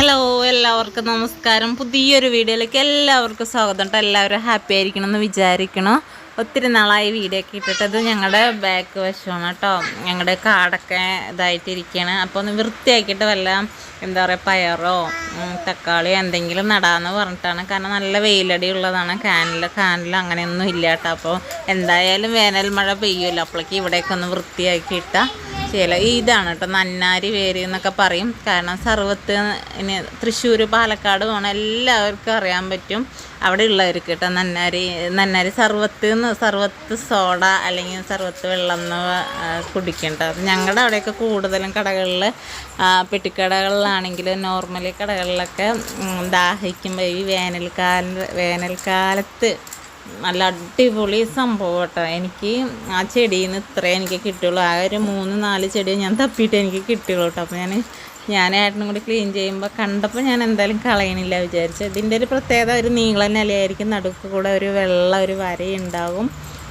Hello എല്ലാവർക്കും നമസ്കാരം. പുതിയൊരു വീഡിയോയിലേക്ക് എല്ലാവർക്കും സ്വാഗതം കേട്ടോ. എല്ലാവരും ഹാപ്പി ആയിരിക്കണം എന്ന് വിചാരിക്കണം. ഒത്തിരി നാളായി വീഡിയോ ഒക്കെ ഇട്ടിട്ടത് ഞങ്ങളുടെ ബാക്ക് വശമാണ് കേട്ടോ. ഞങ്ങളുടെ കാടൊക്കെ ഇതായിട്ടിരിക്കുകയാണ് അപ്പോൾ ഒന്ന് വൃത്തിയാക്കിയിട്ട് വല്ല എന്താ പറയുക പയറോ തക്കാളിയോ എന്തെങ്കിലും നടാമെന്ന് പറഞ്ഞിട്ടാണ്. കാരണം നല്ല വെയിലടി ഉള്ളതാണ്. കാനിൽ കാനിൽ അങ്ങനെയൊന്നും ഇല്ല കേട്ടോ. അപ്പോൾ എന്തായാലും വേനൽ മഴ പെയ്യുമല്ലോ. അപ്പോഴേക്ക് ഇവിടെയൊക്കെ ഒന്ന് വൃത്തിയാക്കിയിട്ടാൽ ചില ഇതാണ് കേട്ടോ നന്നാരി വേര് എന്നൊക്കെ പറയും. കാരണം സർവത്ത് ഇനി തൃശ്ശൂർ പാലക്കാട് പോണ എല്ലാവർക്കും അറിയാൻ പറ്റും. അവിടെ ഉള്ളവർക്ക് കേട്ടോ നന്നാരി നന്നാരി സർവത്ത് എന്ന് സർവത്ത് സോഡ അല്ലെങ്കിൽ സർവത്ത് വെള്ളം എന്ന് കുടിക്കണ്ട ഞങ്ങളുടെ അവിടെയൊക്കെ കൂടുതലും കടകളിൽ പെട്ടിക്കടകളിലാണെങ്കിൽ നോർമലി കടകളിലൊക്കെ ദാഹിക്കുമ്പോൾ ഈ വേനൽക്കാല വേനൽക്കാലത്ത് നല്ല അടിപൊളി സംഭവം കേട്ടോ. എനിക്ക് ആ ചെടിയിൽ നിന്ന് ഇത്രേ എനിക്ക് കിട്ടുള്ളൂ ആ ഒരു മൂന്ന് നാല് ചെടി ഞാൻ തപ്പിയിട്ട് എനിക്ക് കിട്ടുള്ളൂ കേട്ടോ. അപ്പോൾ ഞാൻ ഞാൻ ഏട്ടനും കൂടി ക്ലീൻ ചെയ്യുമ്പോൾ കണ്ടപ്പോൾ ഞാൻ എന്തായാലും കളയണില്ല വിചാരിച്ചു. ഇതിന്റെ ഒരു പ്രത്യേകത ഒരു നീളൻ ഇലയായിരിക്കും നടുക്ക് കൂടെ ഒരു വെള്ള ഒരു വരയുണ്ടാകും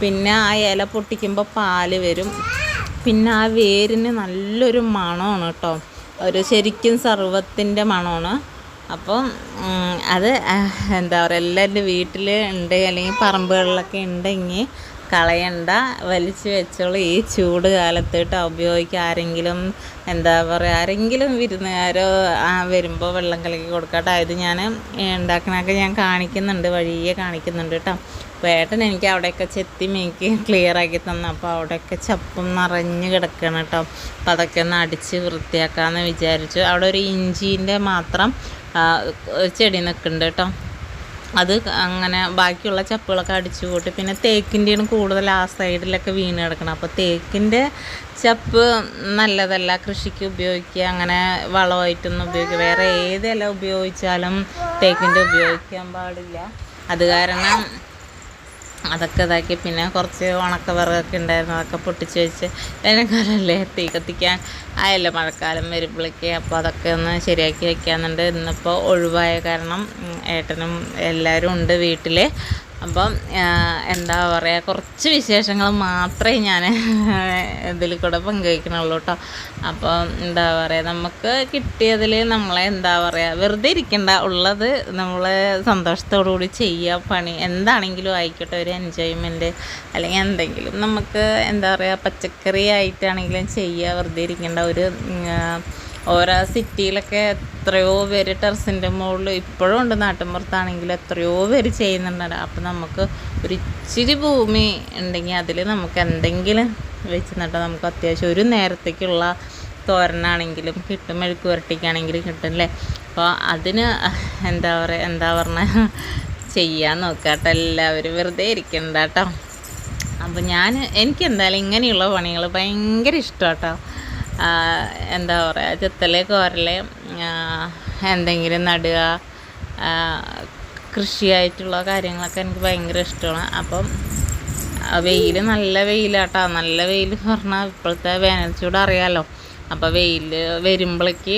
പിന്നെ ആ ഇല പൊട്ടിക്കുമ്പോൾ പാൽ വരും. പിന്നെ ആ വേരിന് നല്ലൊരു മണമാണ് കേട്ടോ. ഒരു ശരിക്കും സർവത്തിന്റെ മണമാണ്. അപ്പം അത് എന്താ പറയുക എല്ലാവരുടെ വീട്ടിൽ ഉണ്ട് അല്ലെങ്കിൽ പറമ്പുകളിലൊക്കെ ഉണ്ടെങ്കിൽ കളയണ്ട. വലിച്ചു വെച്ചോളൂ. ഈ ചൂട് കാലത്തിട്ട് ഉപയോഗിക്കുക. ആരെങ്കിലും എന്താ പറയുക ആരെങ്കിലും വിരുന്നുകാരോ വരുമ്പോൾ വെള്ളം കലക്കി കൊടുക്കട്ടെ. ഇത് ഞാൻ ഉണ്ടാക്കണൊക്കെ ഞാൻ കാണിക്കുന്നുണ്ട്. വഴിയെ കാണിക്കുന്നുണ്ട് കേട്ടോ. ഏട്ടൻ എനിക്ക് അവിടെയൊക്കെ ചെത്തി മേക്ക് ക്ലിയർ ആക്കി തന്നു. അപ്പോൾ അവിടെയൊക്കെ ചപ്പും നിറഞ്ഞ് കിടക്കണം കേട്ടോ. അപ്പോൾ അതൊക്കെ ഒന്ന് അടിച്ച് വൃത്തിയാക്കാമെന്ന് വിചാരിച്ചു. അവിടെ ഒരു ഇഞ്ചീന്റെ മാത്രം ചെടി നിൽക്കുന്നുണ്ട് കേട്ടോ. അത് അങ്ങനെ ബാക്കിയുള്ള ചപ്പുകളൊക്കെ അടിച്ചു കൂട്ടി. പിന്നെ തേക്കിന്റെയാണ് കൂടുതൽ ആ സൈഡിലൊക്കെ വീണ് കിടക്കണം അപ്പോൾ തേക്കിന്റെ ചപ്പ് നല്ലതല്ല. കൃഷിക്ക് ഉപയോഗിക്കുക അങ്ങനെ വളമായിട്ടൊന്നും ഉപയോഗിക്കുക. വേറെ ഏതെല്ലാം ഉപയോഗിച്ചാലും തേക്കിന്റെ ഉപയോഗിക്കാൻ പാടില്ല. അത് കാരണം അതൊക്കെ ഇതാക്കി. പിന്നെ കുറച്ച് ഉണക്ക വിറകൊക്കെ ഉണ്ടായിരുന്നു. അതൊക്കെ പൊട്ടിച്ച് വെച്ച് വേനൽക്കാലമല്ലേ തീ കത്തിക്കാൻ ആയല്ലോ മഴക്കാലം വരുമ്പോഴേക്ക്. അപ്പോൾ അതൊക്കെ ഒന്ന് ശരിയാക്കി വെക്കാമെന്നുണ്ട് ഇന്നിപ്പോൾ ഒഴിവായ കാരണം ഏട്ടനും എല്ലാവരും ഉണ്ട് വീട്ടിൽ അപ്പം എന്താ പറയുക കുറച്ച് വിശേഷങ്ങൾ മാത്രമേ ഞാൻ ഇതിൽ കൂടെ പങ്കുവയ്ക്കണുള്ളൂ കേട്ടോ അപ്പോൾ എന്താ പറയുക നമുക്ക് കിട്ടിയതിൽ നമ്മളെ എന്താ പറയുക വെറുതെ ഇരിക്കണ്ട. ഉള്ളത് നമ്മൾ കൂടി ചെയ്യുക. പണി എന്താണെങ്കിലും ആയിക്കോട്ടെ ഒരു എൻജോയ്മെന്റ് അല്ലെങ്കിൽ എന്തെങ്കിലും നമുക്ക് എന്താ പറയുക പച്ചക്കറി ആയിട്ടാണെങ്കിലും ചെയ്യുക. വെറുതെ ഇരിക്കേണ്ട. ഒരു ഓരോ സിറ്റിയിലൊക്കെ എത്രയോ പേര് ടെറസിന്റെ മുകളിൽ ഇപ്പോഴും ഉണ്ട് നാട്ടിൻപുറത്താണെങ്കിലും എത്രയോ പേര് ചെയ്യുന്നുണ്ട് അപ്പം നമുക്ക് ഒരു ഇച്ചിരി ഭൂമി ഉണ്ടെങ്കിൽ അതിൽ നമുക്ക് എന്തെങ്കിലും വെച്ച് നട്ടാൽ നമുക്ക് അത്യാവശ്യം ഒരു നേരത്തേക്കുള്ള തോരനാണെങ്കിലും കിട്ടും മെഴുക്ക് പുരട്ടിക്കാണെങ്കിലും കിട്ടും അല്ലേ? അപ്പോൾ അതിന് എന്താ പറയുക എന്താ പറഞ്ഞ? ചെയ്യാൻ നോക്കാട്ടോ എല്ലാവരും വെറുതെ ഇരിക്കണ്ട കേട്ടോ. അപ്പോൾ ഞാൻ എനിക്ക് എന്തായാലും ഇങ്ങനെയുള്ള പണികൾ ഭയങ്കര ഇഷ്ടം കേട്ടോ. എന്താ പറയുക ചെത്തൽ കോരൽ എന്തെങ്കിലും നടുക കൃഷിയായിട്ടുള്ള കാര്യങ്ങളൊക്കെ എനിക്ക് ഭയങ്കര ഇഷ്ടമാണ്. അപ്പം വെയിൽ നല്ല വെയിലാട്ടോ. നല്ല വെയിൽ പറഞ്ഞാൽ ഇപ്പോഴത്തെ വേനൽ ചൂട് അറിയാമല്ലോ അപ്പോൾ വെയിൽ വരുമ്പോഴേക്ക്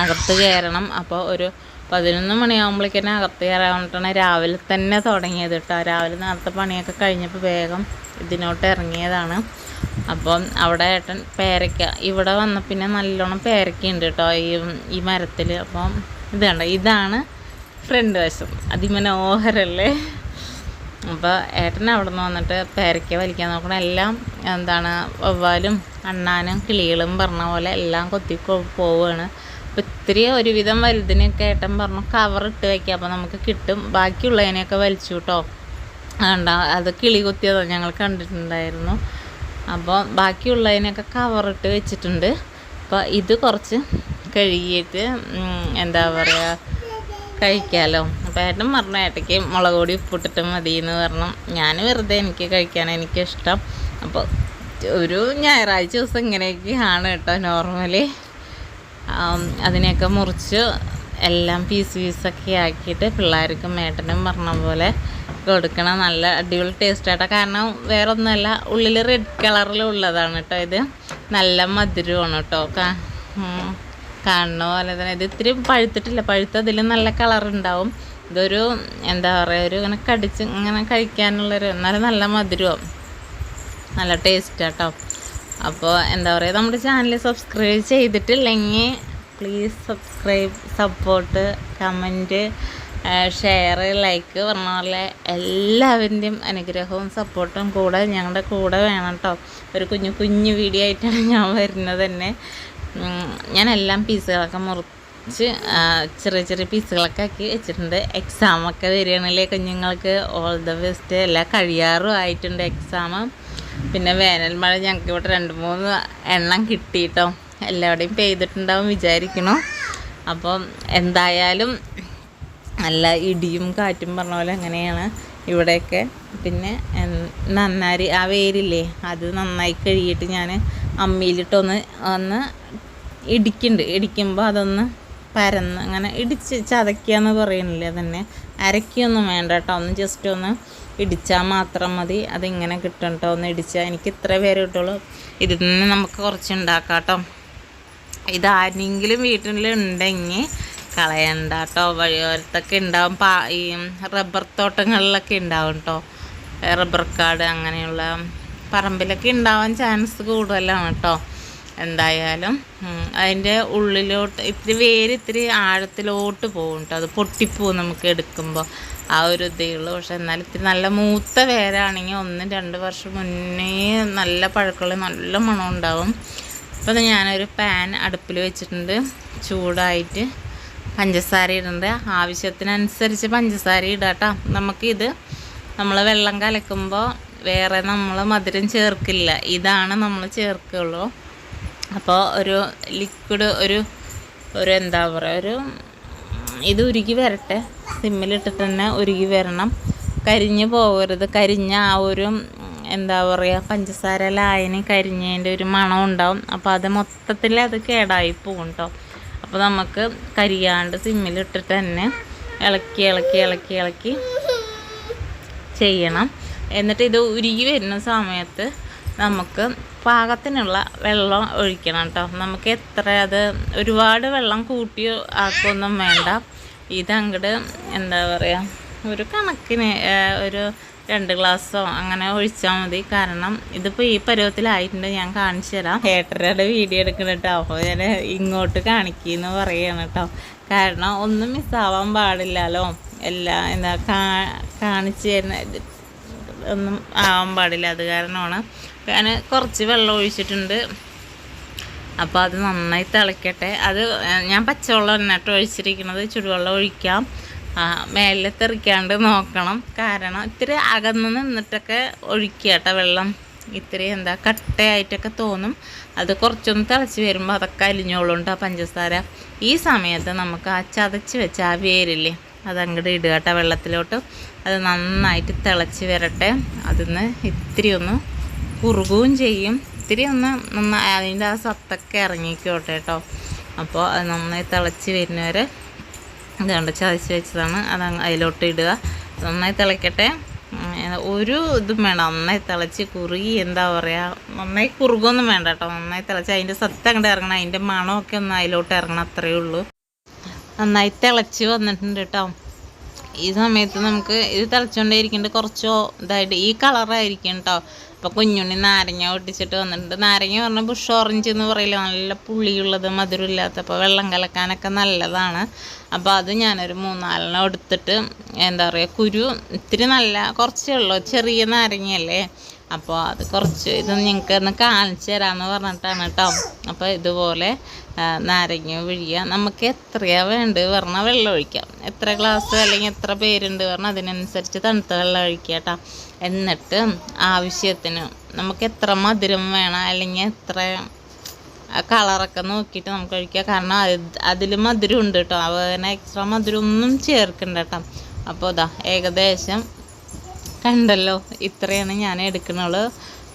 അകത്ത് കയറണം. അപ്പോൾ ഒരു പതിനൊന്ന് മണിയാകുമ്പോഴേക്കന്നെ അകത്ത് കയറാൻ വേണ്ടിയിട്ടാണ് രാവിലെ തന്നെ തുടങ്ങിയത് കേട്ടോ. രാവിലെ നേരത്തെ പണിയൊക്കെ കഴിഞ്ഞപ്പോൾ വേഗം ഇതിനോട്ട് ഇറങ്ങിയതാണ്. അപ്പം അവിടെ ഏട്ടൻ പേരയ്ക്ക ഇവിടെ വന്ന പിന്നെ നല്ലോണം പേരയ്ക്ക ഉണ്ട് കേട്ടോ ഈ ഈ മരത്തിൽ അപ്പം ഇത് കണ്ടോ ഇതാണ് ഫ്രണ്ട് വശം. അതിമനോഹരല്ലേ അപ്പോൾ ഏട്ടൻ അവിടെ നിന്ന് വന്നിട്ട് പേരയ്ക്ക വലിക്കാൻ നോക്കണം. എല്ലാം എന്താണ് വവ്വാലും അണ്ണാനും കിളികളും പറഞ്ഞ പോലെ എല്ലാം കൊത്തി പോവുകയാണ് അപ്പോൾ ഇത്തിരി ഒരുവിധം വലുതിനൊക്കെ ഏട്ടൻ പറഞ്ഞു കവറിട്ട് വയ്ക്കുക അപ്പോൾ നമുക്ക് കിട്ടും. ബാക്കിയുള്ളതിനെയൊക്കെ വലിച്ചു കേട്ടോ. കണ്ട അത് കിളി കുത്തിയതാണ് ഞങ്ങൾ കണ്ടിട്ടുണ്ടായിരുന്നു. അപ്പോൾ ബാക്കിയുള്ളതിനൊക്കെ കവറിട്ട് വെച്ചിട്ടുണ്ട്. അപ്പോൾ ഇത് കുറച്ച് കഴുകിയിട്ട് എന്താ പറയുക കഴിക്കാമല്ലോ അപ്പോൾ ഏട്ടൻ പറഞ്ഞു ഏട്ടയ്ക്ക് മുളക് പൊടി ഉപ്പിട്ടിട്ട് മതി എന്ന് പറഞ്ഞു. ഞാൻ വെറുതെ എനിക്ക് കഴിക്കാൻ എനിക്കിഷ്ടം. അപ്പോൾ ഒരു ഞായറാഴ്ച ദിവസം ഇങ്ങനെയൊക്കെയാണ് കേട്ടോ നോർമലി. അതിനെയൊക്കെ മുറിച്ച് എല്ലാം പീസ് പീസൊക്കെ ആക്കിയിട്ട് പിള്ളേർക്കും മേട്ടനും പറഞ്ഞ പോലെ കൊടുക്കണം. നല്ല അടിപൊളി ടേസ്റ്റ് ആട്ടോ. കാരണം വേറെ ഒന്നുമല്ല ഉള്ളിൽ റെഡ് കളറിലുള്ളതാണ് കേട്ടോ ഇത്. നല്ല മധുരമാണ് കേട്ടോ. കാണുന്ന പോലെ തന്നെ ഇത് ഇത്തിരി പഴുത്തിട്ടില്ല. പഴുത്തതിൽ നല്ല കളർ ഉണ്ടാവും. ഇതൊരു എന്താ പറയുക ഒരു ഇങ്ങനെ കടിച്ച് ഇങ്ങനെ കഴിക്കാനുള്ളൊരു എന്നാലും നല്ല മധുരവും. നല്ല ടേസ്റ്റാട്ടോ അപ്പോൾ എന്താ പറയുക നമ്മുടെ ചാനൽ സബ്സ്ക്രൈബ് ചെയ്തിട്ടില്ലെങ്കിൽ please subscribe support comment share like പറഞ്ഞ പോലെ എല്ലാവരുടെയും അനുഗ്രഹവും സപ്പോർട്ടും കൂടെ ഞങ്ങളുടെ കൂടെ വേണം കേട്ടോ ഒരു കുഞ്ഞു കുഞ്ഞു വീഡിയോ ആയിട്ടാണ് ഞാൻ വരുന്നത് തന്നെ. ഞാനെല്ലാം പീസുകളൊക്കെ മുറിച്ച് ചെറിയ ചെറിയ പീസുകളൊക്കെ ആക്കി വെച്ചിട്ടുണ്ട്. എക്സാമൊക്കെ വരികയാണല്ലേ കുഞ്ഞുങ്ങൾക്ക്? ഓൾ ദ ബെസ്റ്റ് എല്ലാം കഴിയാറും ആയിട്ടുണ്ട് എക്സാം പിന്നെ വേനൽ മഴ ഞങ്ങൾക്ക് ഇവിടെ രണ്ട് മൂന്ന് എണ്ണം കിട്ടിയിട്ടോ എല്ലാവിടെയും പെയ്തിട്ടുണ്ടാവും വിചാരിക്കണം. അപ്പം എന്തായാലും നല്ല ഇടിയും കാറ്റും പറഞ്ഞ പോലെ അങ്ങനെയാണ് ഇവിടെയൊക്കെ. പിന്നെ നന്നാരി ആ വേരില്ലേ അത് നന്നായി കഴുകിയിട്ട് ഞാൻ അമ്മിയിലിട്ടൊന്ന് ഒന്ന് ഇടിക്കുന്നുണ്ട് ഇടിക്കുമ്പോൾ അതൊന്ന് പരന്ന് അങ്ങനെ ഇടിച്ച് ചതയ്ക്കുക എന്ന് തന്നെ അരക്കൊന്നും വേണ്ട കേട്ടോ. ഒന്ന് ജസ്റ്റ് ഒന്ന് ഇടിച്ചാൽ മാത്രം മതി. അതിങ്ങനെ കിട്ടും കേട്ടോ. ഒന്ന് ഇടിച്ചാൽ എനിക്ക് ഇത്ര പേര് കിട്ടുള്ളൂ. ഇതിൽ നിന്ന് നമുക്ക് കുറച്ച് ഉണ്ടാക്കാം കേട്ടോ. ഇതാരെങ്കിലും വീട്ടിലുണ്ടെങ്കിൽ കളയണ്ട കേട്ടോ വഴിയോരത്തൊക്കെ ഉണ്ടാവും പാ ഈ റബ്ബർ തോട്ടങ്ങളിലൊക്കെ ഉണ്ടാവും കേട്ടോ റബ്ബർ കാട് അങ്ങനെയുള്ള പറമ്പിലൊക്കെ ഉണ്ടാവാൻ ചാൻസ് കൂടുതലാണ് കേട്ടോ എന്തായാലും അതിന്റെ ഉള്ളിലോട്ട് ഇത്തിരി വേര് ഇത്തിരി ആഴത്തിലോട്ട് പോകും കേട്ടോ അത് പൊട്ടിപ്പോവും നമുക്ക് എടുക്കുമ്പോൾ ആ ഒരു ഇതേ ഉള്ളൂ. പക്ഷെ എന്നാലും ഇത്തിരി നല്ല മൂത്ത വേരാണെങ്കിൽ ഒന്ന് രണ്ട് വർഷം മുന്നേ നല്ല പഴക്കമുള്ള നല്ല മണം ഉണ്ടാവും അപ്പോൾ ഞാനൊരു പാൻ അടുപ്പിൽ വെച്ചിട്ടുണ്ട്. ചൂടായിട്ട് പഞ്ചസാര ഇടുന്നുണ്ട് ആവശ്യത്തിനനുസരിച്ച് പഞ്ചസാര ഇടാട്ടോ. നമുക്കിത് നമ്മൾ വെള്ളം കലക്കുമ്പോൾ വേറെ നമ്മൾ മധുരം ചേർക്കില്ല. ഇതാണ് നമ്മൾ ചേർക്കുള്ളൂ. അപ്പോൾ ഒരു ലിക്വിഡ് ഒരു ഒരു എന്താ പറയുക ഒരു ഇത് ഉരുകി വരട്ടെ. സിമ്മിലിട്ടിട്ട് തന്നെ ഉരുകി വരണം. കരിഞ്ഞു പോകരുത് കരിഞ്ഞ ആ ഒരു എന്താ പറയുക പഞ്ചസാര ലായനി കരിഞ്ഞതിന്റെ ഒരു മണം ഉണ്ടാവും. അപ്പോൾ അത് മൊത്തത്തിൽ അത് കേടായി പോകും കേട്ടോ അപ്പോൾ നമുക്ക് കരിയാണ്ട് സിമ്മിലിട്ടിട്ട് തന്നെ ഇളക്കി ഇളക്കി ഇളക്കി ഇളക്കി ചെയ്യണം. എന്നിട്ട് ഇത് ഉരുകി വരുന്ന സമയത്ത് നമുക്ക് പാകത്തിനുള്ള വെള്ളം ഒഴിക്കണം കേട്ടോ നമുക്ക് എത്ര അത് ഒരുപാട് വെള്ളം കൂട്ടി ആക്കൊന്നും വേണ്ട. ഇതങ്ങട് എന്താ പറയുക ഒരു കണക്കിന് ഒരു രണ്ട് ഗ്ലാസ്സോ അങ്ങനെ ഒഴിച്ചാൽ മതി. കാരണം ഇതിപ്പോൾ ഈ പരുവത്തിലായിട്ടുണ്ട്. ഞാൻ കാണിച്ചു തരാം. ഹേട്ടറുടെ വീഡിയോ എടുക്കണം കേട്ടോ അപ്പോൾ ഞാൻ ഇങ്ങോട്ട് കാണിക്കുന്നു പറയാണ് കേട്ടോ കാരണം ഒന്നും മിസ്സാവാൻ പാടില്ലല്ലോ. എല്ലാ എന്താ കാണിച്ചു തരുന്ന ഒന്നും ആവാൻ പാടില്ല. അത് കാരണമാണ്. ഞാൻ കുറച്ച് വെള്ളം ഒഴിച്ചിട്ടുണ്ട്. അപ്പോൾ അത് നന്നായി തിളയ്ക്കട്ടെ അത് ഞാൻ പച്ചവെള്ളം തന്നെ ഒഴിച്ചിരിക്കുന്നത് ചുടുവെള്ളം ഒഴിക്കാം. മേലെ തെറിക്കാണ്ട് നോക്കണം. കാരണം ഇത്തിരി അകന്ന് നിന്നിട്ടൊക്കെ ഒഴിക്കുക കേട്ടോ വെള്ളം. ഇത്തിരി എന്താ കട്ടയായിട്ടൊക്കെ തോന്നും. അത് കുറച്ചൊന്ന് തിളച്ച് വരുമ്പോൾ അതൊക്കെ അലിഞ്ഞോളും ആ പഞ്ചസാര. ഈ സമയത്ത് നമുക്ക് ആ ചതച്ച് വെച്ച ആ വേരില്ലേ അതങ്ങോട്ട് ഇടുക കേട്ടോ വെള്ളത്തിലോട്ട്. അത് നന്നായിട്ട് തിളച്ച് വരട്ടെ. അതിന്ന് ഇത്തിരി ഒന്ന് കുറുകുകയും ചെയ്യും. ഇത്തിരി ഒന്ന് നന്നായി അതിന്റെ ആ സത്തൊക്കെ ഇറങ്ങിക്കോട്ടെ കേട്ടോ അപ്പോൾ അത് നന്നായി തിളച്ച് വരുന്നവരെ ഇതുകൊണ്ട് ചതച്ച് വെച്ചതാണ്. അത് അതിലോട്ട് ഇടുക. നന്നായി തിളയ്ക്കട്ടെ ഒരു ഇതും വേണ്ട. നന്നായി തിളച്ച് കുറുകി എന്താ പറയുക നന്നായി കുറുകൊന്നും വേണ്ട കേട്ടോ. നന്നായി തിളച്ച് അതിന്റെ സത്ത് അങ്ങോട്ട് ഇറങ്ങണം. അതിന്റെ മണമൊക്കെ ഒന്ന് അതിലോട്ട് ഇറങ്ങണം അത്രയേ ഉള്ളൂ. നന്നായി തിളച്ച് വന്നിട്ടുണ്ട് കേട്ടോ. ഈ സമയത്ത് നമുക്ക് ഇത് തിളച്ചുകൊണ്ടേ ഇരിക്കുന്നുണ്ട് കുറച്ചോ ഇതായിട്ട് ഈ കളറായിരിക്കും കേട്ടോ. അപ്പോൾ കുഞ്ഞുണ്ണി നാരങ്ങ ഒട്ടിച്ചിട്ട് വന്നിട്ടുണ്ട്. നാരങ്ങ പറഞ്ഞാൽ ബുഷ് ഓറഞ്ച് എന്ന് പറയില്ല? നല്ല പുളിയുള്ളത് മധുരമില്ലാത്ത അപ്പോൾ വെള്ളം കലക്കാനൊക്കെ നല്ലതാണ്. അപ്പോൾ അത് ഞാനൊരു മൂന്നാലെണ്ണം എടുത്തിട്ട് എന്താ പറയുക കുരു ഇത്തിരി നല്ല കുറച്ചേ ഉള്ളൂ. ചെറിയ നാരങ്ങയല്ലേ? അപ്പോൾ അത് കുറച്ച് ഇത് നിങ്ങൾക്ക് ഒന്ന് കാണിച്ചു തരാമെന്ന് പറഞ്ഞിട്ടാണ് കേട്ടോ. അപ്പോൾ ഇതുപോലെ നാരങ്ങ പിഴിയുക നമുക്ക് എത്രയാണ് വേണ്ടത്? പറഞ്ഞാൽ വെള്ളം ഒഴിക്കാം. എത്ര ഗ്ലാസ് അല്ലെങ്കിൽ എത്ര പേരുണ്ട് പറഞ്ഞാൽ അതിനനുസരിച്ച് തണുത്ത വെള്ളം ഒഴിക്കുക കേട്ടോ. എന്നിട്ട് ആവശ്യത്തിന് നമുക്ക് എത്ര മധുരം വേണം അല്ലെങ്കിൽ എത്ര കളറൊക്കെ നോക്കിയിട്ട് നമുക്ക് കഴിക്കാം. കാരണം അതിൽ മധുരം ഉണ്ട് കേട്ടോ അങ്ങനെ എക്സ്ട്രാ മധുരം ഒന്നും ചേർക്കണ്ട കേട്ടോ അപ്പോൾ ഇതാ ഏകദേശം കണ്ടല്ലോ ഇത്രയാണ് ഞാൻ എടുക്കണുള്ളൂ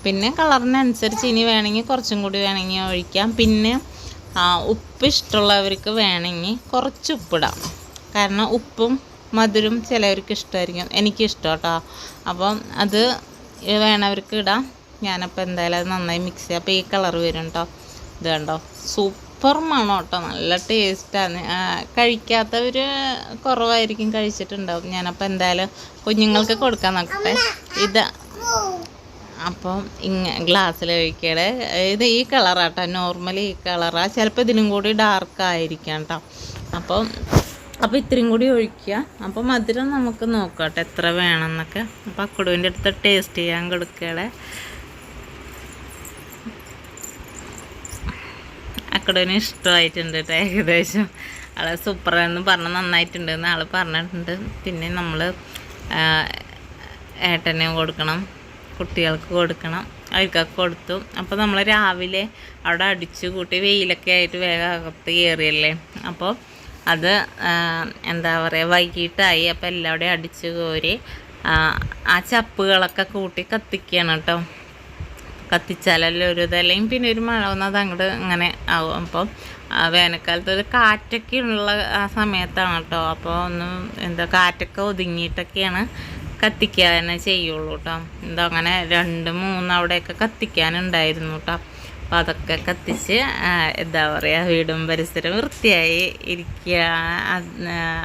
പിന്നെ കളറിനനുസരിച്ച് ഇനി വേണമെങ്കിൽ കുറച്ചും കൂടി വേണമെങ്കിൽ ഒഴിക്കാം. പിന്നെ ഉപ്പ് ഇഷ്ടമുള്ളവർക്ക് വേണമെങ്കിൽ കുറച്ച് ഉപ്പിടാം കാരണം ഉപ്പും മധുരം ചിലവർക്ക് ഇഷ്ടമായിരിക്കും. എനിക്ക് ഇഷ്ടം കേട്ടോ അപ്പം അത് വേണവർക്ക് ഇടാം. ഞാനപ്പോൾ എന്തായാലും അത് നന്നായി മിക്സ് ചെയ്യാം. അപ്പോൾ ഈ കളർ വരും കേട്ടോ ഇത് കണ്ടോ? സൂപ്പർ മണം കേട്ടോ നല്ല ടേസ്റ്റാണ് കഴിക്കാത്തവർ കുറവായിരിക്കും കഴിച്ചിട്ടുണ്ടാവും. ഞാനപ്പോൾ എന്തായാലും കുഞ്ഞുങ്ങൾക്ക് കൊടുക്കാൻ നോക്കട്ടെ. ഇത് അപ്പം ഇങ്ങ ഗ്ലാസ്സിൽ ഒഴിക്കടെ ഇത് ഈ കളറാട്ടോ നോർമലി ഈ കളറാണ് ചിലപ്പോൾ ഇതിലും കൂടി ഡാർക്ക് ആയിരിക്കാം കേട്ടോ അപ്പം അപ്പോൾ ഇത്രയും കൂടി ഒഴിക്കുക. അപ്പോൾ മധുരം നമുക്ക് നോക്കാം എത്ര വേണമെന്നൊക്കെ. അപ്പോൾ അക്കുടുവിന്റെ അടുത്ത് ടേസ്റ്റ് ചെയ്യാൻ കൊടുക്കുകയുടെ അക്കുടുവിന് ഇഷ്ടമായിട്ടുണ്ട് ഏകദേശം. സൂപ്പർ എന്ന് പറഞ്ഞ് നന്നായിട്ടുണ്ട് എന്ന് ആൾ പറഞ്ഞിട്ടുണ്ട്. പിന്നെ നമ്മൾ ഏട്ടനെ കൊടുക്കണം കുട്ടികൾക്ക് കൊടുക്കണം അവർക്കൊക്കെ കൊടുത്തു. അപ്പോൾ നമ്മൾ രാവിലെ അവിടെ അടിച്ചു കൂട്ടി വെയിലൊക്കെ ആയിട്ട് വേഗം അകത്ത് കയറിയല്ലേ? അപ്പോൾ അത് എന്താ പറയുക വൈകിട്ടായി. അപ്പോൾ എല്ലാവിടെയും അടിച്ചു കോരി ആ, ചപ്പുകളൊക്കെ കൂട്ടി കത്തിക്കുകയാണ് കേട്ടോ. കത്തിച്ചാലല്ലേ ഒരു ഇതല്ലെങ്കിൽ പിന്നെ ഒരു മഴ വന്നാൽ അത് അങ്ങോട്ട് അങ്ങനെ ആവും. അപ്പം വേനൽക്കാലത്ത് ഒരു കാറ്റൊക്കെ ഉള്ള ആ സമയത്താണ് കേട്ടോ. അപ്പോൾ ഒന്ന് എന്താ കാറ്റൊക്കെ ഒതുങ്ങിയിട്ടൊക്കെയാണ് കത്തിക്കുക തന്നെ ചെയ്യുള്ളൂ കേട്ടോ. എന്താ അങ്ങനെ രണ്ട് മൂന്ന് അവിടെയൊക്കെ കത്തിക്കാനുണ്ടായിരുന്നു കേട്ടോ. അപ്പോൾ അതൊക്കെ കത്തിച്ച് എന്താ പറയുക വീടും പരിസരവും വൃത്തിയായി ഇരിക്കുക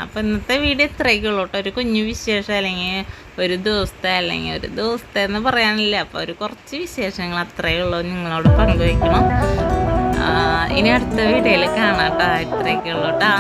അപ്പോൾ ഇന്നത്തെ വീട് ഇത്രയൊക്കെ ഉള്ളൂ കേട്ടോ. ഒരു കുഞ്ഞു വിശേഷം അല്ലെങ്കിൽ ഒരു ദിവസത്തെ അല്ലെങ്കിൽ ഒരു ദിവസത്തെ എന്ന് പറയാനില്ല. അപ്പോൾ ഒരു കുറച്ച് വിശേഷങ്ങൾ അത്രയേ ഉള്ളൂ നിങ്ങളോട് പങ്കുവയ്ക്കണം. ഇനി അടുത്ത വീഡിയോയിൽ കാണാം കേട്ടോ. ഇത്രയൊക്കെ ഉള്ളൂ കേട്ടോ.